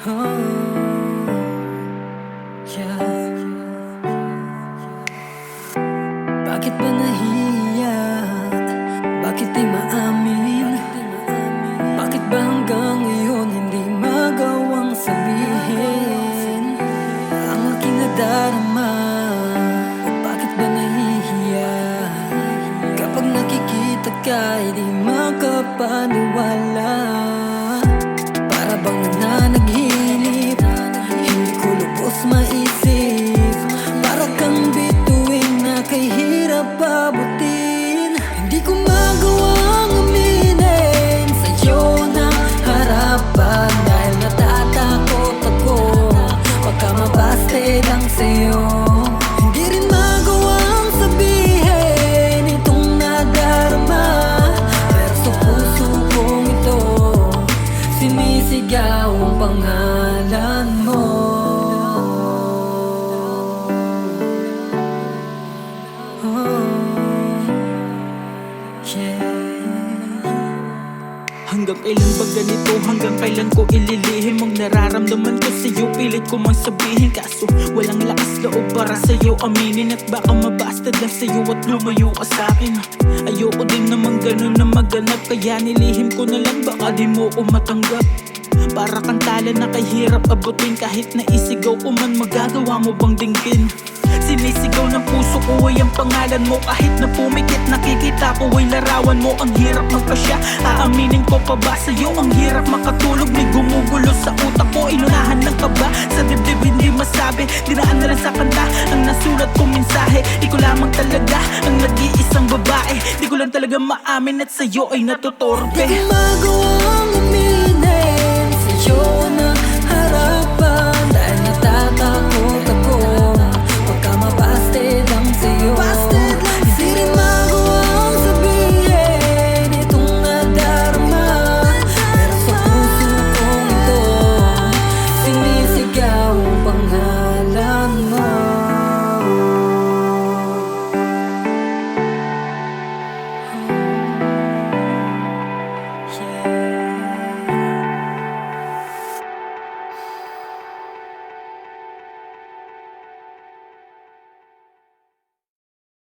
Oh. Bakit ba nahiya? Bakit di maamin? Bakit ba hanggang ngayon hindi magawang sabihin? Ang aking nadarama O bakit ba nahihiya? Kapag nakikita ka, hindi makapanin Sinisigaw ang pangalan mo. Oh. Hanggang kailan ba ganito? Hanggang kailan ko ililihim Ang nararamdaman ko sa'yo? Pilit ko mang sabihin Kaso walang lakas loob para sa'yo. Aminin At baka mabastard lang sa'yo at lumayo ka sa'kin. Ayoko din naman ganun na maganap Kaya nilihim ko na lang. Baka di mo ko matanggap para kang tala na kay hirap abutin. Kahit naisigaw ko man magagawa mo bang dinggin Sinisigaw ng puso ko ay ang pangalan mo. Kahit na pumikit nakikita ko ay larawan mo. Ang hirap magpasya, aaminin ko pa ba sa'yo? Ang hirap makatulog, may gumugulo sa utak ko. Inunahan ng kaba, sa dibdib hindi masabi. Dinaan na lang sa kanta, ang nasulat kong mensahe. Ikaw lamang talaga, ang nag-iisang babae. Di ko lang talaga maamin at sa'yo ay natutorpe. Di Sa'yo